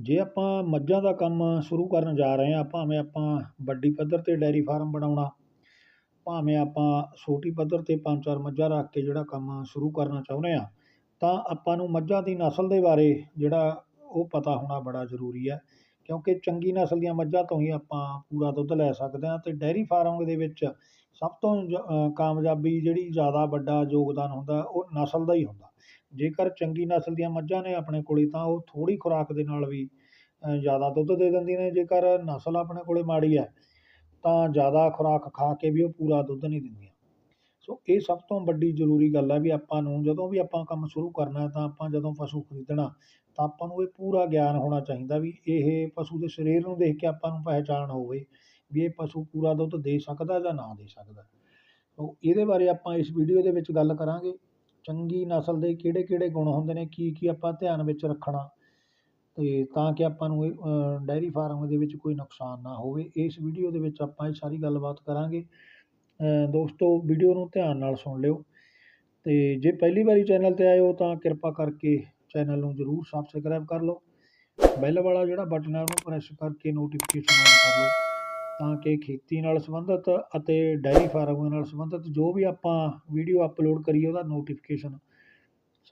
ਜੇ ਆਪਾਂ ਮੱਝਾਂ ਦਾ ਕੰਮ ਸ਼ੁਰੂ ਕਰਨ ਜਾ ਰਹੇ ਹਾਂ, ਭਾਵੇਂ ਆਪਾਂ ਵੱਡੀ ਪੱਧਰ 'ਤੇ ਡੇਅਰੀ ਫਾਰਮ ਬਣਾਉਣਾ, ਭਾਵੇਂ ਆਪਾਂ ਛੋਟੀ ਪੱਧਰ 'ਤੇ ਪੰਜ ਚਾਰ ਮੱਝਾਂ ਰੱਖ ਕੇ ਜਿਹੜਾ ਕੰਮ ਸ਼ੁਰੂ ਕਰਨਾ ਚਾਹੁੰਦੇ ਹਾਂ, ਤਾਂ ਆਪਾਂ ਨੂੰ ਮੱਝਾਂ ਦੀ ਨਸਲ ਦੇ ਬਾਰੇ ਜਿਹੜਾ ਉਹ ਪਤਾ ਹੋਣਾ ਬੜਾ ਜ਼ਰੂਰੀ ਹੈ। ਕਿਉਂਕਿ ਚੰਗੀ ਨਸਲ ਦੀਆਂ ਮੱਝਾਂ ਤੋਂ ਹੀ ਆਪਾਂ ਪੂਰਾ ਦੁੱਧ ਲੈ ਸਕਦੇ ਹਾਂ ਅਤੇ ਡੇਅਰੀ ਫਾਰਮ ਦੇ ਵਿੱਚ ਸਭ ਤੋਂ ਜ- ਕਾਮਯਾਬੀ ਜਿਹੜੀ ਜ਼ਿਆਦਾ ਵੱਡਾ ਯੋਗਦਾਨ ਹੁੰਦਾ, ਉਹ ਨਸਲ ਦਾ ਹੀ ਹੁੰਦਾ। ਜੇਕਰ ਚੰਗੀ ਨਸਲ ਦੀਆਂ ਮੱਝਾਂ ਨੇ ਆਪਣੇ ਕੋਲ, ਤਾਂ ਉਹ ਥੋੜ੍ਹੀ ਖੁਰਾਕ ਦੇ ਨਾਲ ਵੀ ਜ਼ਿਆਦਾ ਦੁੱਧ ਦੇ ਦਿੰਦੀਆਂ ਨੇ। ਜੇਕਰ ਨਸਲ ਆਪਣੇ ਕੋਲ ਮਾੜੀ ਹੈ, ਤਾਂ ਜ਼ਿਆਦਾ ਖੁਰਾਕ ਖਾ ਕੇ ਵੀ ਉਹ ਪੂਰਾ ਦੁੱਧ ਨਹੀਂ ਦਿੰਦੀਆਂ। ਸੋ ਇਹ ਸਭ ਤੋਂ ਵੱਡੀ ਜ਼ਰੂਰੀ ਗੱਲ ਹੈ ਵੀ ਆਪਾਂ ਨੂੰ ਜਦੋਂ ਵੀ ਆਪਾਂ ਕੰਮ ਸ਼ੁਰੂ ਕਰਨਾ ਤਾਂ ਆਪਾਂ ਜਦੋਂ ਪਸ਼ੂ ਖਰੀਦਣਾ, ਤਾਂ ਆਪਾਂ ਨੂੰ ਇਹ ਪੂਰਾ ਗਿਆਨ ਹੋਣਾ ਚਾਹੀਦਾ ਵੀ ਇਹ ਪਸ਼ੂ ਦੇ ਸਰੀਰ ਨੂੰ ਦੇਖ ਕੇ ਆਪਾਂ ਨੂੰ ਪਹਿਚਾਣ ਹੋਵੇ ਵੀ ਇਹ ਪਸ਼ੂ ਪੂਰਾ ਦੁੱਧ ਦੇ ਸਕਦਾ ਜਾਂ ਨਾ ਦੇ ਸਕਦਾ। ਸੋ ਇਹਦੇ ਬਾਰੇ ਆਪਾਂ ਇਸ ਵੀਡੀਓ ਦੇ ਵਿੱਚ ਗੱਲ ਕਰਾਂਗੇ। ਚੰਗੀ ਨਸਲ ਦੇ ਕਿਹੜੇ ਕਿਹੜੇ ਗੁਣ ਹੁੰਦੇ ਨੇ, ਕੀ ਕੀ ਆਪਾਂ ਧਿਆਨ ਵਿੱਚ ਰੱਖਣਾ ਅਤੇ ਤਾਂ ਕਿ ਆਪਾਂ ਨੂੰ ਇਹ ਡੇਅਰੀ ਫਾਰਮ ਦੇ ਵਿੱਚ ਕੋਈ ਨੁਕਸਾਨ ਨਾ ਹੋਵੇ। ਇਸ ਵੀਡੀਓ ਦੇ ਵਿੱਚ ਆਪਾਂ ਇਹ ਸਾਰੀ ਗੱਲਬਾਤ ਕਰਾਂਗੇ। ਦੋਸਤੋ, ਵੀਡੀਓ ਨੂੰ ਧਿਆਨ ਨਾਲ ਸੁਣ ਲਿਓ ਅਤੇ ਜੇ ਪਹਿਲੀ ਵਾਰੀ ਚੈਨਲ 'ਤੇ ਆਏ ਹੋ ਤਾਂ ਕਿਰਪਾ ਕਰਕੇ ਚੈਨਲ ਨੂੰ ਜ਼ਰੂਰ ਸਬਸਕ੍ਰਾਈਬ ਕਰ ਲਓ। ਬੈਲ ਵਾਲਾ ਜਿਹੜਾ ਬਟਨ ਹੈ ਉਹਨੂੰ ਪ੍ਰੈਸ ਕਰਕੇ ਨੋਟੀਫਿਕੇਸ਼ਨ ਆਨ ਕਰ ਲਓ। ਤਾਂ ਕਿ ਖੇਤੀ ਨਾਲ ਸੰਬੰਧਿਤ ਅਤੇ ਡੇਅਰੀ ਫਾਰਮ ਨਾਲ ਸੰਬੰਧਿਤ ਜੋ ਵੀ ਆਪਾਂ ਵੀਡੀਓ ਅਪਲੋਡ ਕਰੀਏ ਉਹਦਾ ਨੋਟੀਫਿਕੇਸ਼ਨ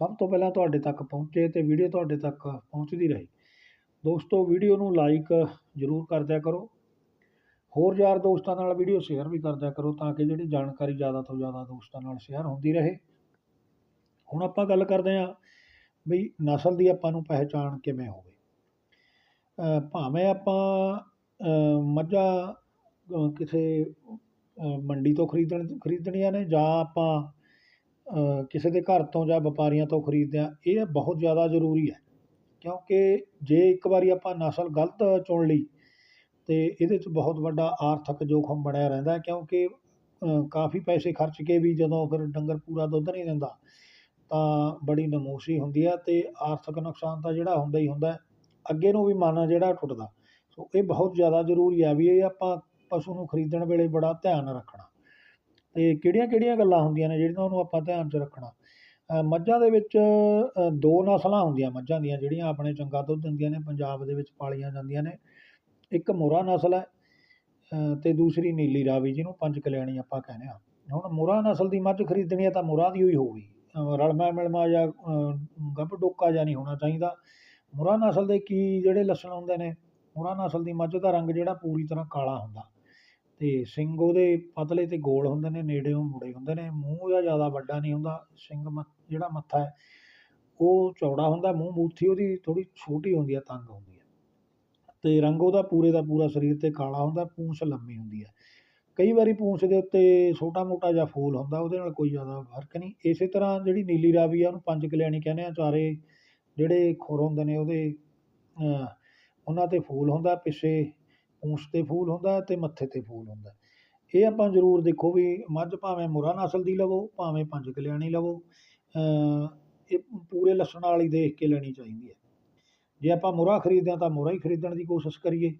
ਸਭ ਤੋਂ ਪਹਿਲਾਂ ਤੁਹਾਡੇ ਤੱਕ ਪਹੁੰਚੇ ਅਤੇ ਵੀਡੀਓ ਤੁਹਾਡੇ ਤੱਕ ਪਹੁੰਚਦੀ ਰਹੇ। ਦੋਸਤੋ ਵੀਡੀਓ ਨੂੰ ਲਾਈਕ ਜ਼ਰੂਰ ਕਰ ਦਿਆ ਕਰੋ। ਹੋਰ ਯਾਰ ਦੋਸਤਾਂ ਨਾਲ ਵੀਡੀਓ ਸ਼ੇਅਰ ਵੀ ਕਰ ਦਿਆ ਕਰੋ ਤਾਂ ਕਿ ਜਿਹੜੀ ਜਾਣਕਾਰੀ ਜ਼ਿਆਦਾ ਤੋਂ ਜ਼ਿਆਦਾ ਦੋਸਤਾਂ ਨਾਲ ਸ਼ੇਅਰ ਹੁੰਦੀ ਰਹੇ। ਹੁਣ ਆਪਾਂ ਗੱਲ ਕਰਦੇ ਹਾਂ ਬਈ ਨਸਲ ਦੀ ਆਪਾਂ ਨੂੰ ਪਹਿਚਾਣ ਕਿਵੇਂ ਹੋਵੇ। ਭਾਵੇਂ ਆਪਾਂ ਮੱਝਾਂ ਕਿਸੇ ਮੰਡੀ ਤੋਂ ਖਰੀਦਣ, ਖਰੀਦਣੀਆਂ ਨੇ ਜਾਂ ਆਪਾਂ ਕਿਸੇ ਦੇ ਘਰ ਤੋਂ ਜਾਂ ਵਪਾਰੀਆਂ ਤੋਂ ਖਰੀਦਦੇ ਹਾਂ, ਇਹ ਬਹੁਤ ਜ਼ਿਆਦਾ ਜ਼ਰੂਰੀ ਹੈ। ਕਿਉਂਕਿ ਜੇ ਇੱਕ ਵਾਰੀ ਆਪਾਂ ਨਸਲ ਗਲਤ ਚੁਣ ਲਈ ਅਤੇ ਇਹਦੇ 'ਚ ਬਹੁਤ ਵੱਡਾ ਆਰਥਿਕ ਜੋਖਮ ਬਣਿਆ ਰਹਿੰਦਾ ਕਿਉਂਕਿ ਕਾਫੀ ਪੈਸੇ ਖਰਚ ਕੇ ਵੀ ਜਦੋਂ ਫਿਰ ਡੰਗਰ ਪੂਰਾ ਦੁੱਧ ਨਹੀਂ ਦਿੰਦਾ, ਤਾਂ ਬੜੀ ਨਮੋਸ਼ੀ ਹੁੰਦੀ ਹੈ ਅਤੇ ਆਰਥਿਕ ਨੁਕਸਾਨ ਤਾਂ ਜਿਹੜਾ ਹੁੰਦਾ ਹੀ ਹੁੰਦਾ ਅੱਗੇ ਨੂੰ ਵੀ ਮਨ ਜਿਹੜਾ ਟੁੱਟਦਾ। ਸੋ ਇਹ ਬਹੁਤ ਜ਼ਿਆਦਾ ਜ਼ਰੂਰੀ ਆ ਵੀ ਇਹ ਆਪਾਂ ਪਸ਼ੂ ਨੂੰ ਖਰੀਦਣ ਵੇਲੇ ਬੜਾ ਧਿਆਨ ਰੱਖਣਾ। ਅਤੇ ਕਿਹੜੀਆਂ ਕਿਹੜੀਆਂ ਗੱਲਾਂ ਹੁੰਦੀਆਂ ਨੇ ਜਿਹੜੀਆਂ ਉਹਨੂੰ ਆਪਾਂ ਧਿਆਨ 'ਚ ਰੱਖਣਾ? ਮੱਝਾਂ ਦੇ ਵਿੱਚ ਦੋ ਨਸਲਾਂ ਹੁੰਦੀਆਂ ਮੱਝਾਂ ਦੀਆਂ ਜਿਹੜੀਆਂ ਆਪਣੇ ਚੰਗਾ ਦੁੱਧ ਦਿੰਦੀਆਂ ਨੇ ਪੰਜਾਬ ਦੇ ਵਿੱਚ ਪਾਲੀਆਂ ਜਾਂਦੀਆਂ ਨੇ। ਇੱਕ ਮੁਰਾ ਨਸਲ ਹੈ ਅਤੇ ਦੂਸਰੀ ਨੀਲੀ ਰਾਵੀ ਜਿਹਨੂੰ ਪੰਜ ਕਲਿਆਣੀ ਆਪਾਂ ਕਹਿੰਦੇ ਹਾਂ। ਹੁਣ ਮੁਰਾ ਨਸਲ ਦੀ ਮੱਝ ਖਰੀਦਣੀ ਹੈ ਤਾਂ ਮੁਰਾ ਦੀ ਹੋਈ ਹੋਊਗੀ। ਅ, ਰਲਮਾ ਮਿਲਮਾ ਜਾਂ ਗੱਭ ਡੋਕਾ ਜਿਹਾ ਨਹੀਂ ਹੋਣਾ ਚਾਹੀਦਾ। ਮੁਰਾ ਨਸਲ ਦੇ ਕੀ ਜਿਹੜੇ ਲੱਛਣ ਹੁੰਦੇ ਨੇ? ਮੁਰਾ ਨਸਲ ਦੀ ਮੱਝ ਦਾ ਰੰਗ ਜਿਹੜਾ ਪੂਰੀ ਤਰ੍ਹਾਂ ਕਾਲਾ ਹੁੰਦਾ। ਅਤੇ ਸਿੰਗ ਉਹਦੇ ਪਤਲੇ ਅਤੇ ਗੋਲ ਹੁੰਦੇ ਨੇ ਨੇੜਿਓਂ ਮੁੜੇ ਹੁੰਦੇ ਨੇ। ਮੂੰਹ ਉਹਦਾ ਜ਼ਿਆਦਾ ਵੱਡਾ ਨਹੀਂ ਹੁੰਦਾ, ਸਿੰਗ ਮ, ਜਿਹੜਾ ਮੱਥਾ ਹੈ, ਉਹ ਚੌੜਾ ਹੁੰਦਾ, ਮੂੰਹ ਮੂਥੀ ਉਹਦੀ ਥੋੜ੍ਹੀ ਛੋਟੀ ਹੁੰਦੀ ਹੈ, ਤੰਗ ਹੁੰਦੀ ਹੈ। ਅਤੇ ਰੰਗ ਉਹਦਾ ਪੂਰੇ ਦਾ ਪੂਰਾ ਸਰੀਰ 'ਤੇ ਕਾਲਾ ਹੁੰਦਾ, ਪੂੰਛ ਲੰਮੀ ਹੁੰਦੀ ਹੈ। ਕਈ ਵਾਰੀ ਪੂੰਛ ਦੇ ਉੱਤੇ ਛੋਟਾ ਮੋਟਾ ਜਿਹਾ ਫੂਲ ਹੁੰਦਾ, ਉਹਦੇ ਨਾਲ ਕੋਈ ਜ਼ਿਆਦਾ ਫ਼ਰਕ ਨਹੀਂ। ਇਸੇ ਤਰ੍ਹਾਂ ਜਿਹੜੀ ਨੀਲੀ ਰਾਵੀ ਆ, ਉਹਨੂੰ ਪੰਜ ਕਲਿਆਣੀ ਕਹਿੰਦੇ ਆ, ਚਾਰੇ ਜਿਹੜੇ ਖੁਰ ਹੁੰਦੇ ਨੇ ਉਹਦੇ ਉਹਨਾਂ 'ਤੇ ਫੂਲ ਹੁੰਦਾ, ਪਿੱਛੇ ਪੂੰਛ 'ਤੇ ਫੂਲ ਹੁੰਦਾ ਅਤੇ ਮੱਥੇ 'ਤੇ ਫੂਲ ਹੁੰਦਾ। ਇਹ ਆਪਾਂ ਜ਼ਰੂਰ ਦੇਖੋ ਵੀ ਮੱਝ ਭਾਵੇਂ ਮੁਰਾ ਨਸਲ ਦੀ ਲਵੋ, ਭਾਵੇਂ ਪੰਜ ਕਲਿਆਣੀ ਲਵੋ ਇਹ ਪੂਰੇ ਲੱਛਣਾਂ ਵਾਲੀ ਦੇਖ ਕੇ ਲੈਣੀ ਚਾਹੀਦੀ ਹੈ। ਜੇ ਆਪਾਂ ਮੁਰਾ ਖਰੀਦਦੇ ਹਾਂ ਤਾਂ ਮੁਰਾ ਹੀ ਖਰੀਦਣ ਦੀ ਕੋਸ਼ਿਸ਼ ਕਰੀਏ,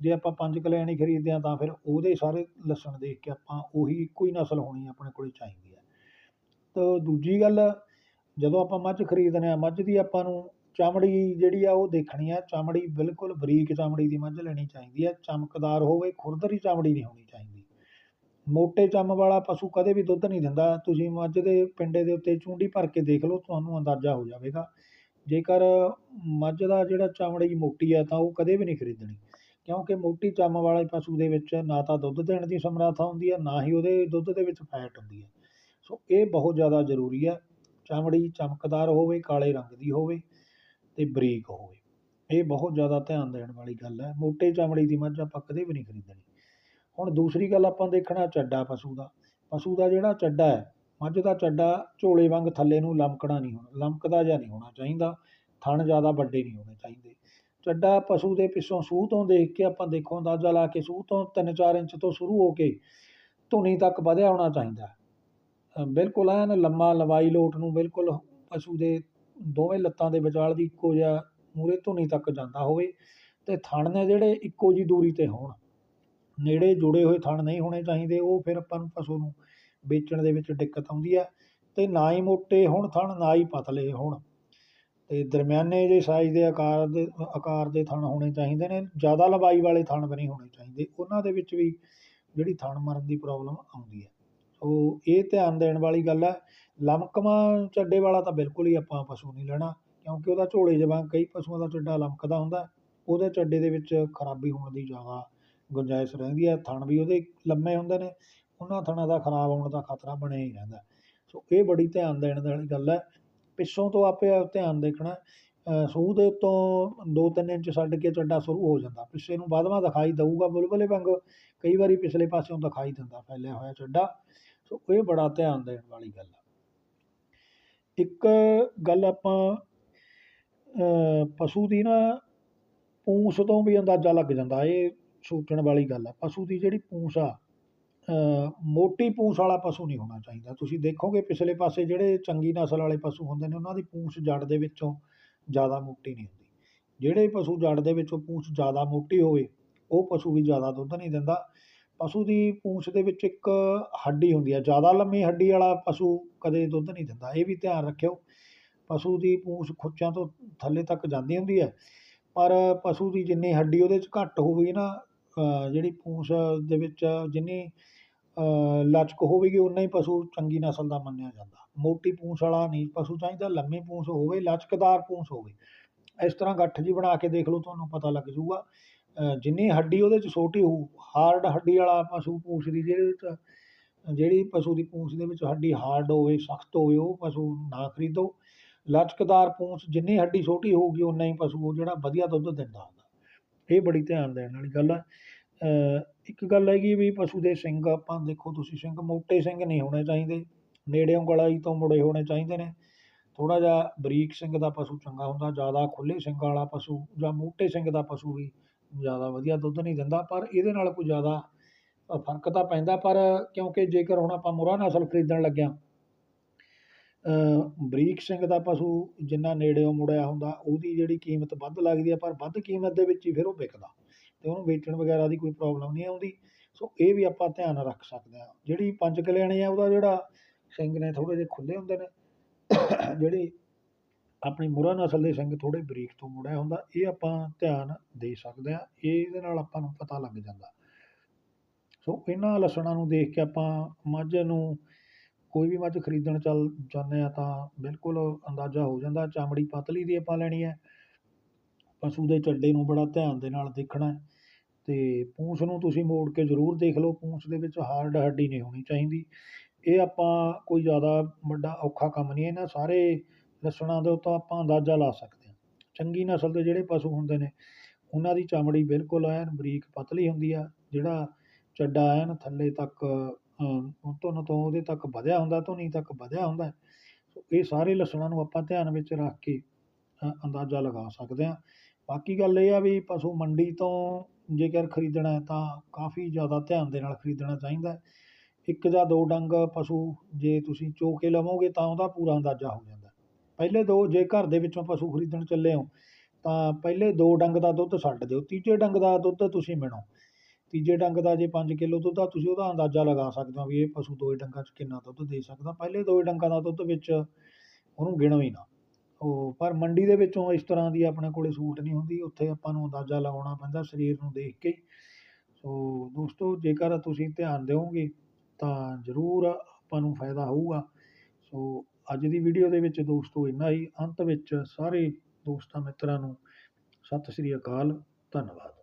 ਜੇ ਆਪਾਂ ਪੰਜ ਕਲਿਆਣੀ ਖਰੀਦਦੇ ਹਾਂ ਤਾਂ ਫਿਰ ਉਹਦੇ ਸਾਰੇ ਲੱਛਣ ਦੇਖ ਕੇ ਆਪਾਂ ਉਹੀ ਇੱਕੋ ਹੀ ਨਸਲ ਹੋਣੀ ਆਪਣੇ ਕੋਲ ਚਾਹੀਦੀ ਹੈ। ਤਾਂ ਦੂਜੀ ਗੱਲ, ਜਦੋਂ ਆਪਾਂ ਮੱਝ ਖਰੀਦਦੇ ਹਾਂ, ਮੱਝ ਦੀ ਆਪਾਂ ਨੂੰ ਚਮੜੀ ਜਿਹੜੀ ਆ ਉਹ ਦੇਖਣੀ ਆ, ਚਮੜੀ ਬਿਲਕੁਲ ਬਰੀਕ ਚਮੜੀ ਦੀ ਮੱਝ ਲੈਣੀ ਚਾਹੀਦੀ ਹੈ ਚਮਕਦਾਰ ਹੋਵੇ, ਖੁਰਦਰੀ ਚਮੜੀ ਨਹੀਂ ਹੋਣੀ ਚਾਹੀਦੀ। ਮੋਟੇ ਚੰਮ ਵਾਲਾ ਪਸ਼ੂ ਕਦੇ ਵੀ ਦੁੱਧ ਨਹੀਂ ਦਿੰਦਾ, ਤੁਸੀਂ ਮੱਝ ਦੇ ਪਿੰਡੇ ਦੇ ਉੱਤੇ ਚੂੰਡੀ ਭਰ ਕੇ ਦੇਖ ਲਓ, ਤੁਹਾਨੂੰ ਅੰਦਾਜ਼ਾ ਹੋ ਜਾਵੇਗਾ। ਜੇਕਰ ਮੱਝ ਦਾ ਜਿਹੜਾ ਚਮੜੀ ਮੋਟੀ ਹੈ ਤਾਂ ਉਹ ਕਦੇ ਵੀ ਨਹੀਂ ਖਰੀਦਣੀ। ਕਿਉਂਕਿ ਮੋਟੀ ਚੰਮ ਵਾਲੇ ਪਸ਼ੂ ਦੇ ਵਿੱਚ ਨਾ ਤਾਂ ਦੁੱਧ ਦੇਣ ਦੀ ਸਮਰੱਥਾ ਹੁੰਦੀ ਹੈ ਨਾ ਹੀ ਉਹਦੇ ਦੁੱਧ ਦੇ ਵਿੱਚ ਫੈਟ ਹੁੰਦੀ ਹੈ ਸੋ ਇਹ ਬਹੁਤ ਜ਼ਿਆਦਾ ਜ਼ਰੂਰੀ ਹੈ ਚਮੜੀ ਚਮਕਦਾਰ ਹੋਵੇ, ਕਾਲੇ ਰੰਗ ਦੀ ਹੋਵੇ ਅਤੇ ਬਰੀਕ ਹੋਵੇ। ਇਹ ਬਹੁਤ ਜ਼ਿਆਦਾ ਧਿਆਨ ਦੇਣ ਵਾਲੀ ਗੱਲ ਹੈ। ਮੋਟੇ ਚਮੜੀ ਦੀ ਮੱਝ ਆਪਾਂ ਕਦੇ ਵੀ ਨਹੀਂ ਖਰੀਦਣੀ। ਹੁਣ ਦੂਸਰੀ ਗੱਲ ਆਪਾਂ ਦੇਖਣਾ ਚੱਡਾ ਪਸ਼ੂ ਦਾ। ਪਸ਼ੂ ਦਾ ਜਿਹੜਾ ਚੱਡਾ ਹੈ, ਮੱਝ ਦਾ ਚੱਡਾ ਝੋਲੇ ਵਾਂਗ ਥੱਲੇ ਨੂੰ ਲਮਕਣਾ ਨਹੀਂ ਹੋਣਾ, ਲਮਕਦਾ ਜਿਹਾ ਨਹੀਂ ਹੋਣਾ ਚਾਹੀਦਾ। ਥਣ ਜ਼ਿਆਦਾ ਵੱਡੇ ਨਹੀਂ ਹੋਣੇ ਚਾਹੀਦੇ। ਚੱਡਾ ਪਸ਼ੂ ਦੇ ਪਿੱਛੋਂ ਸੂਹ ਤੋਂ ਦੇਖ ਕੇ ਆਪਾਂ ਦੇਖੋ ਅੰਦਾਜ਼ਾ ਲਾ ਕੇ ਸੂਹ ਤੋਂ 3-4 ਇੰਚ ਤੋਂ ਸ਼ੁਰੂ ਹੋ ਕੇ ਧੁਨੀ ਤੱਕ ਵਧਿਆ ਹੋਣਾ ਚਾਹੀਦਾ। ਬਿਲਕੁਲ ਐਨ ਲੰਮਾ ਲਵਾਈ ਲੋਟ ਨੂੰ ਬਿਲਕੁਲ ਪਸ਼ੂ ਦੇ ਦੋਵੇਂ ਲੱਤਾਂ ਦੇ ਵਿਚਾਲ ਦੀ ਇੱਕੋ ਜਿਹਾ ਮੂਹਰੇ ਧੁਨੀ ਤੱਕ ਜਾਂਦਾ ਹੋਵੇ ਅਤੇ ਥਣ ਨੇ ਜਿਹੜੇ ਇੱਕੋ ਜਿਹੀ ਦੂਰੀ 'ਤੇ ਹੋਣ। ਨੇੜੇ ਜੁੜੇ ਹੋਏ ਥਣ ਨਹੀਂ ਹੋਣੇ ਚਾਹੀਦੇ, ਉਹ ਫਿਰ ਆਪਾਂ ਨੂੰ ਪਸ਼ੂ ਨੂੰ ਵੇਚਣ ਦੇ ਵਿੱਚ ਦਿੱਕਤ ਆਉਂਦੀ ਹੈ ਅਤੇ ਨਾ ਹੀ ਮੋਟੇ ਹੋਣ ਥਣ, ਨਾ ਹੀ ਪਤਲੇ ਹੋਣ। ਅਤੇ ਦਰਮਿਆਨੇ ਜਿਹੇ ਸਾਈਜ਼ ਦੇ ਆਕਾਰ ਦੇ ਆਕਾਰ ਦੇ ਥਣ ਹੋਣੇ ਚਾਹੀਦੇ ਨੇ, ਜ਼ਿਆਦਾ ਲੰਬਾਈ ਵਾਲੇ ਥਣ ਵੀ ਨਹੀਂ ਹੋਣੇ ਚਾਹੀਦੇ। ਉਹਨਾਂ ਦੇ ਵਿੱਚ ਵੀ ਜਿਹੜੀ ਥਣ ਮਰਨ ਦੀ ਪ੍ਰੋਬਲਮ ਆਉਂਦੀ ਹੈ ਸੋ ਇਹ ਧਿਆਨ ਦੇਣ ਵਾਲੀ ਗੱਲ ਹੈ, ਲਮਕਵਾਂ ਚੱਡੇ ਵਾਲਾ ਤਾਂ ਬਿਲਕੁਲ ਹੀ ਆਪਾਂ ਪਸ਼ੂ ਨਹੀਂ ਲੈਣਾ, ਕਿਉਂਕਿ ਉਹਦਾ ਝੋਲੇ ਜਵਾਂ ਕਈ ਪਸ਼ੂਆਂ ਦਾ ਚੱਡਾ ਲਮਕਦਾ ਹੁੰਦਾ ਉਹਦੇ ਚੱਡੇ ਦੇ ਵਿੱਚ ਖਰਾਬੀ ਹੋਣ ਦੀ ਜ਼ਿਆਦਾ ਗੁੰਜਾਇਸ਼ ਰਹਿੰਦੀ ਹੈ, ਥਣ ਵੀ ਉਹਦੇ ਲੰਮੇ ਹੁੰਦੇ ਨੇ, ਉਹਨਾਂ ਥਣਾਂ ਦਾ ਖਰਾਬ ਹੋਣ ਦਾ ਖਤਰਾ ਬਣਿਆ ਹੀ ਰਹਿੰਦਾ ਸੋ ਇਹ ਬੜੀ ਧਿਆਨ ਦੇਣ ਵਾਲੀ ਗੱਲ ਹੈ, ਪਿੱਛੋਂ ਤੋਂ ਆਪੇ ਧਿਆਨ ਦੇਖਣਾ ਸੂਹ ਦੇ ਉੱਤੋਂ ਦੋ ਤਿੰਨ ਇੰਚ ਛੱਡ ਕੇ ਚੱਡਾ ਸ਼ੁਰੂ ਹੋ ਜਾਂਦਾ, ਪਿੱਛੇ ਨੂੰ ਬਾਦਮਾ ਦਿਖਾਈ ਦਊਗਾ ਬੁਲਬੁਲੇ ਵਾਂਗ, ਕਈ ਵਾਰੀ ਪਿਛਲੇ ਪਾਸਿਓਂ ਦਿਖਾਈ ਦਿੰਦਾ, ਫੈਲਿਆ ਹੋਇਆ ਚੱਡਾ ਸੋ ਇਹ ਬੜਾ ਧਿਆਨ ਦੇਣ ਵਾਲੀ ਗੱਲ ਆ। ਇੱਕ ਗੱਲ ਆਪਾਂ ਪਸ਼ੂ ਦੀ ਨਾ ਪੂੰਛ ਤੋਂ ਵੀ ਅੰਦਾਜ਼ਾ ਲੱਗ ਜਾਂਦਾ, ਇਹ ਸੋਚਣ ਵਾਲੀ ਗੱਲ ਆ। ਪਸ਼ੂ ਦੀ ਜਿਹੜੀ ਪੂੰਛ ਆ ਮੋਟੀ ਪੂੰਛ ਵਾਲਾ ਪਸ਼ੂ ਨਹੀਂ ਹੋਣਾ ਚਾਹੀਦਾ। ਤੁਸੀਂ ਦੇਖੋਗੇ ਪਿਛਲੇ ਪਾਸੇ ਜਿਹੜੇ ਚੰਗੀ ਨਸਲ ਵਾਲੇ ਪਸ਼ੂ ਹੁੰਦੇ ਨੇ, ਉਹਨਾਂ ਦੀ ਪੂੰਛ ਜੜ ਦੇ ਵਿੱਚੋਂ ਜ਼ਿਆਦਾ ਮੋਟੀ ਨਹੀਂ ਹੁੰਦੀ। ਜਿਹੜੇ ਪਸ਼ੂ ਜੜ ਦੇ ਵਿੱਚੋਂ ਪੂੰਛ ਜ਼ਿਆਦਾ ਮੋਟੀ ਹੋਵੇ, ਉਹ ਪਸ਼ੂ ਵੀ ਜ਼ਿਆਦਾ ਦੁੱਧ ਨਹੀਂ ਦਿੰਦਾ। ਪਸ਼ੂ ਦੀ ਪੂੰਛ ਦੇ ਵਿੱਚ ਇੱਕ ਹੱਡੀ ਹੁੰਦੀ ਹੈ ਜ਼ਿਆਦਾ ਲੰਮੀ ਹੱਡੀ ਵਾਲਾ ਪਸ਼ੂ ਕਦੇ ਦੁੱਧ ਨਹੀਂ ਦਿੰਦਾ, ਇਹ ਵੀ ਧਿਆਨ ਰੱਖਿਓ। ਪਸ਼ੂ ਦੀ ਪੂੰਛ ਖੁੱਚਾਂ ਤੋਂ ਥੱਲੇ ਤੱਕ ਜਾਂਦੀ ਹੁੰਦੀ ਹੈ ਪਰ ਪਸ਼ੂ ਦੀ ਜਿੰਨੀ ਹੱਡੀ ਉਹਦੇ 'ਚ ਘੱਟ ਹੋਵੇਗੀ ਨਾ ਜਿਹੜੀ ਪੂੰਛ ਦੇ ਵਿੱਚ ਜਿੰਨੀ ਲਚਕ ਹੋਵੇਗੀ ਉਨਾ ਹੀ ਪਸ਼ੂ ਚੰਗੀ ਨਸਲ ਦਾ ਮੰਨਿਆ ਜਾਂਦਾ। ਮੋਟੀ ਪੂੰਛ ਵਾਲਾ ਨਹੀਂ, ਪਸ਼ੂ ਚਾਹੀਦਾ ਲੰਮੀ ਪੂੰਛ ਹੋਵੇ, ਲਚਕਦਾਰ ਪੂੰਛ ਹੋਵੇ। ਇਸ ਤਰ੍ਹਾਂ ਗੱਠ ਜੀ ਬਣਾ ਕੇ ਦੇਖ ਲਓ, ਤੁਹਾਨੂੰ ਪਤਾ ਲੱਗ ਜਾਊਗਾ। ਜਿੰਨੀ ਹੱਡੀ ਉਹਦੇ 'ਚ ਛੋਟੀ ਹੋਊ, ਹਾਰਡ ਹੱਡੀ ਵਾਲਾ ਪਸ਼ੂ ਪੂੰਛ ਦੀ ਜਿਹਦੇ 'ਚ, ਜਿਹੜੀ ਪਸ਼ੂ ਦੀ ਪੂੰਛ ਦੇ ਵਿੱਚ ਹੱਡੀ ਹਾਰਡ ਹੋਵੇ, ਸਖਤ ਹੋਵੇ, ਉਹ ਪਸ਼ੂ ਨਾ ਖਰੀਦੋ। ਲਚਕਦਾਰ ਪੂੰਛ ਜਿੰਨੀ ਹੱਡੀ ਛੋਟੀ ਹੋਊਗੀ ਉਨਾ ਹੀ ਪਸ਼ੂ ਉਹ ਜਿਹੜਾ ਵਧੀਆ ਦੁੱਧ ਦਿੰਦਾ ਹੁੰਦਾ। ਇਹ ਬੜੀ ਧਿਆਨ ਦੇਣ ਵਾਲੀ ਗੱਲ ਹੈ ਇੱਕ ਗੱਲ ਹੈਗੀ ਵੀ ਪਸ਼ੂ ਦੇ ਸਿੰਘ ਆਪਾਂ ਦੇਖੋ ਤੁਸੀਂ ਸਿੰਘ ਮੋਟੇ ਸਿੰਘ ਨਹੀਂ ਹੋਣੇ ਚਾਹੀਦੇ। ਨੇੜਿਓਂ ਗਲਾਈ ਤੋਂ ਮੁੜੇ ਹੋਣੇ ਚਾਹੀਦੇ ਨੇ। ਥੋੜ੍ਹਾ ਜਿਹਾ ਬਰੀਕ ਸਿੰਘ ਦਾ ਪਸ਼ੂ ਚੰਗਾ ਹੁੰਦਾ, ਜ਼ਿਆਦਾ ਖੁੱਲ੍ਹੇ ਸਿੰਘ ਵਾਲਾ ਪਸ਼ੂ ਜਾਂ ਮੋਟੇ ਸਿੰਘ ਦਾ ਪਸ਼ੂ ਵੀ ਜ਼ਿਆਦਾ ਵਧੀਆ ਦੁੱਧ ਨਹੀਂ ਦਿੰਦਾ, ਪਰ ਇਹਦੇ ਨਾਲ ਕੋਈ ਜ਼ਿਆਦਾ ਫ਼ਰਕ ਤਾਂ ਪੈਂਦਾ, ਪਰ ਕਿਉਂਕਿ ਜੇਕਰ ਹੁਣ ਆਪਾਂ ਮੁਰਾ ਨਸਲ ਖਰੀਦਣ ਲੱਗਿਆ ਬਰੀਕ ਸਿੰਘ ਦਾ ਪਸ਼ੂ ਜਿੰਨਾ ਨੇੜਿਓਂ ਮੁੜਿਆ ਹੁੰਦਾ, ਉਹਦੀ ਜਿਹੜੀ ਕੀਮਤ ਵੱਧ ਲੱਗਦੀ ਹੈ ਪਰ ਵੱਧ ਕੀਮਤ ਦੇ ਵਿੱਚ ਹੀ ਫਿਰ ਉਹ ਵਿਕਦਾ ਅਤੇ ਉਹਨੂੰ ਵੇਚਣ ਵਗੈਰਾ ਦੀ ਕੋਈ ਪ੍ਰੋਬਲਮ ਨਹੀਂ ਆਉਂਦੀ। ਸੋ ਇਹ ਵੀ ਆਪਾਂ ਧਿਆਨ ਰੱਖ ਸਕਦੇ ਹਾਂ। ਜਿਹੜੀ ਪੰਜ ਕਲਿਆਣੀ ਆ, ਉਹਦਾ ਜਿਹੜਾ ਸਿੰਘ ਨੇ ਥੋੜ੍ਹੇ ਜਿਹੇ ਖੁੱਲ੍ਹੇ ਹੁੰਦੇ ਨੇ, ਜਿਹੜੀ ਆਪਣੀ ਮੁਰਾ ਨਸਲ ਦੇ ਸਿੰਘ ਥੋੜ੍ਹੇ ਬਰੀਕ ਤੋਂ ਮੁੜਿਆ ਹੁੰਦਾ, ਇਹ ਆਪਾਂ ਧਿਆਨ ਦੇ ਸਕਦੇ ਹਾਂ ਇਹਦੇ ਨਾਲ ਆਪਾਂ ਨੂੰ ਪਤਾ ਲੱਗ ਜਾਂਦਾ। ਸੋ ਇਹਨਾਂ ਲੱਛਣਾਂ ਨੂੰ ਦੇਖ ਕੇ ਆਪਾਂ ਮੱਝ ਨੂੰ ਕੋਈ ਵੀ ਮੱਝ ਖਰੀਦਣ ਚੱਲ ਜਾਂਦੇ ਹਾਂ ਤਾਂ ਬਿਲਕੁਲ ਅੰਦਾਜ਼ਾ ਹੋ ਜਾਂਦਾ, ਚਮੜੀ ਪਤਲੀ ਦੀ ਆਪਾਂ ਲੈਣੀ ਹੈ, ਪਸ਼ੂ ਦੇ ਚੱਡੇ ਨੂੰ ਬੜਾ ਧਿਆਨ ਦੇ ਨਾਲ ਦੇਖਣਾ ਅਤੇ ਪੂੰਛ ਨੂੰ ਤੁਸੀਂ ਮੋੜ ਕੇ ਜ਼ਰੂਰ ਦੇਖ ਲਓ, ਪੂੰਛ ਦੇ ਵਿੱਚ ਹਾਰਡ ਹੱਡੀ ਨਹੀਂ ਹੋਣੀ ਚਾਹੀਦੀ। ਇਹ ਆਪਾਂ ਕੋਈ ਜ਼ਿਆਦਾ ਵੱਡਾ ਔਖਾ ਕੰਮ ਨਹੀਂ ਇਹਨਾਂ ਸਾਰੇ ਲੱਛਣਾਂ ਦੇ ਉੱਤੋਂ ਆਪਾਂ ਅੰਦਾਜ਼ਾ ਲਾ ਸਕਦੇ ਹਾਂ। ਚੰਗੀ ਨਸਲ ਦੇ ਜਿਹੜੇ ਪਸ਼ੂ ਹੁੰਦੇ ਨੇ, ਉਹਨਾਂ ਦੀ ਚਮੜੀ ਬਿਲਕੁਲ ਐਨ ਬਰੀਕ ਪਤਲੀ ਹੁੰਦੀ ਆ, ਜਿਹੜਾ ਚੱਡਾ ਐਨ ਥੱਲੇ ਤੱਕ ਧੁੰਨ ਤੋਂ ਉਹਦੇ ਤੱਕ ਵਧਿਆ ਹੁੰਦਾ, ਧੁਨੀ ਤੱਕ ਵਧਿਆ ਹੁੰਦਾ। ਸੋ ਇਹ ਸਾਰੇ ਲੱਛਣਾਂ ਨੂੰ ਆਪਾਂ ਧਿਆਨ ਵਿੱਚ ਰੱਖ ਕੇ ਅੰਦਾਜ਼ਾ ਲਗਾ ਸਕਦੇ ਹਾਂ। ਬਾਕੀ ਗੱਲ ਇਹ ਆ ਵੀ ਪਸ਼ੂ ਮੰਡੀ ਤੋਂ ਜੇਕਰ ਖਰੀਦਣਾ ਹੈ ਤਾਂ ਕਾਫੀ ਜ਼ਿਆਦਾ ਧਿਆਨ ਦੇ ਨਾਲ ਖਰੀਦਣਾ ਚਾਹੀਦਾ ਇੱਕ ਜਾਂ ਦੋ ਡੰਗ ਪਸ਼ੂ ਜੇ ਤੁਸੀਂ ਚੋ ਕੇ ਲਵੋਗੇ ਤਾਂ ਉਹਦਾ ਪੂਰਾ ਅੰਦਾਜ਼ਾ ਹੋ ਜਾਂਦਾ। ਪਹਿਲੇ ਦੋ ਜੇ ਘਰ ਦੇ ਵਿੱਚੋਂ ਪਸ਼ੂ ਖਰੀਦਣ ਚੱਲੇ ਹੋ, ਤਾਂ ਪਹਿਲੇ ਦੋ ਡੰਗ ਦਾ ਦੁੱਧ ਛੱਡ ਦਿਓ, ਤੀਜੇ ਡੰਗ ਦਾ ਦੁੱਧ ਤੁਸੀਂ ਮਿਣੋ। ਤੀਜੇ ਡੰਗ ਦਾ ਜੇ ਪੰਜ ਕਿੱਲੋ ਦੁੱਧ ਆ, ਤੁਸੀਂ ਉਹਦਾ ਅੰਦਾਜ਼ਾ ਲਗਾ ਸਕਦੇ ਹੋ ਵੀ ਇਹ ਪਸ਼ੂ ਦੋਏ ਡੰਗਾਂ 'ਚ ਕਿੰਨਾ ਦੁੱਧ ਦੇ ਸਕਦਾ। ਪਹਿਲੇ ਦੋਏ ਡੰਗਾਂ ਦਾ ਦੁੱਧ ਵਿੱਚ ਉਹਨੂੰ ਗਿਣੋ ਹੀ ਨਾ। ਉਹ, ਪਰ ਮੰਡੀ ਦੇ ਵਿੱਚੋਂ ਇਸ ਤਰ੍ਹਾਂ ਦੀ ਆਪਣੇ ਕੋਲੇ ਸੂਟ ਨਹੀਂ ਹੁੰਦੀ, ਉੱਥੇ ਆਪਾਂ ਨੂੰ ਅੰਦਾਜ਼ਾ ਲਗਾਉਣਾ ਪੈਂਦਾ ਸਰੀਰ ਨੂੰ ਦੇਖ ਕੇ। ਸੋ ਦੋਸਤੋ, ਜੇਕਰ ਤੁਸੀਂ ਧਿਆਨ ਦਿਓਗੇ ਤਾਂ ਜ਼ਰੂਰ ਆਪਾਂ ਨੂੰ ਫਾਇਦਾ ਹੋਊਗਾ। ਸੋ ਅੱਜ ਦੀ ਵੀਡੀਓ ਦੇ ਵਿੱਚ ਦੋਸਤੋ ਇੰਨਾ ਹੀ। ਅੰਤ ਵਿੱਚ ਸਾਰੇ ਦੋਸਤਾਂ ਮਿੱਤਰਾਂ ਨੂੰ ਸਤਿ ਸ੍ਰੀ ਅਕਾਲ, ਧੰਨਵਾਦ।